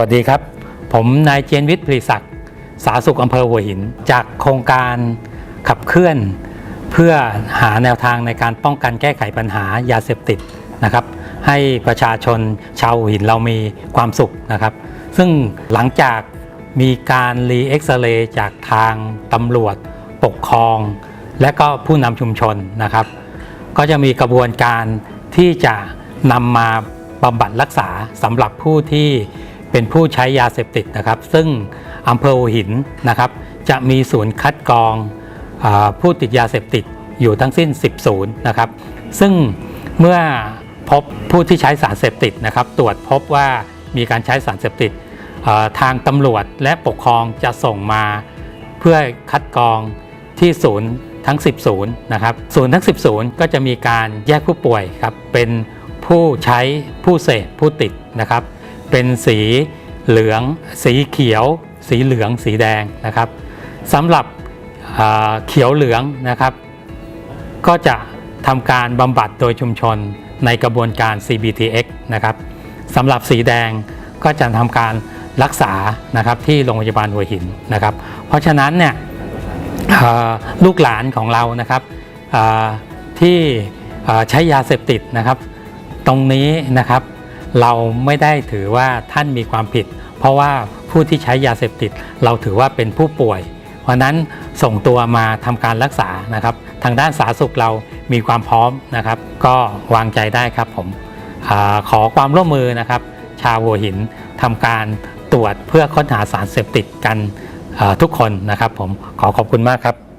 วัสดีครับ ผมนายเจนวิทย์ปรีศักดิ์สาสุขอำเภอหัวหิน จากโครงการขับเคลื่อน เพื่อหาแนวทางในการป้องกันแก้ไขปัญหายาเสพติดนะครับ ให้ประชาชนชาวหัวหินเรามีความสุขนะครับ ซึ่งหลังจากมีการรีเอ็กซเรย์จากทางตำรวจ ปกครอง และก็ผู้นำชุมชนนะครับ ก็จะมีกระบวนการที่จะนำมาบำบัดรักษาสำหรับผู้ที่ เป็นผู้ใช้ยาเสพติดนะครับ ซึ่งอำเภอหัวหินนะครับ จะมีศูนย์คัดกรองอผู้ติดยาเสพติดอยู่ทั้งสิ้น 10 ศูนย์นะครับ ซึ่งเมื่อพบผู้ที่ใช้สารเสพติดนะครับ ตรวจพบว่ามีการใช้สารเสพติดทางตำรวจและปกครองจะส่งมาเพื่อคัดกรองที่ศูนย์ทั้ง 10 ศูนย์นะครับ ศูนย์ทั้ง 10 ศูนย์ก็จะมีการแยกผู้ป่วยครับเป็นผู้ใช้ผู้เสพผู้ติดนะครับ เป็นสีเหลือง สีเขียว สีเหลือง สีแดงนะครับสำหรับเขียวเหลืองนะครับ ก็จะทำการบำบัดโดยชุมชนในกระบวนการ CBTX นะครับสำหรับสีแดงก็จะทำการรักษานะครับที่โรงพยาบาลหัวหินนะครับ เพราะฉะนั้นเนี่ยลูกหลานของเรานะครับที่ใช้ยาเสพติดนะครับ ตรงนี้นะครับ เราไม่ได้ถือว่าท่านมีความผิด เพราะว่าผู้ที่ใช้ยาเสพติด เราถือว่าเป็นผู้ป่วย เพราะนั้นส่งตัวมาทำการรักษานะครับ ทางด้านสาธารณสุขเรามีความพร้อมนะครับ ก็วางใจได้ครับผมอขอความร่วมมือนะครับ ชาวหัวหินทำการตรวจเพื่อค้นหาสารเสพติดกันทุกคนนะครับ ผมขอขอบคุณมากครับ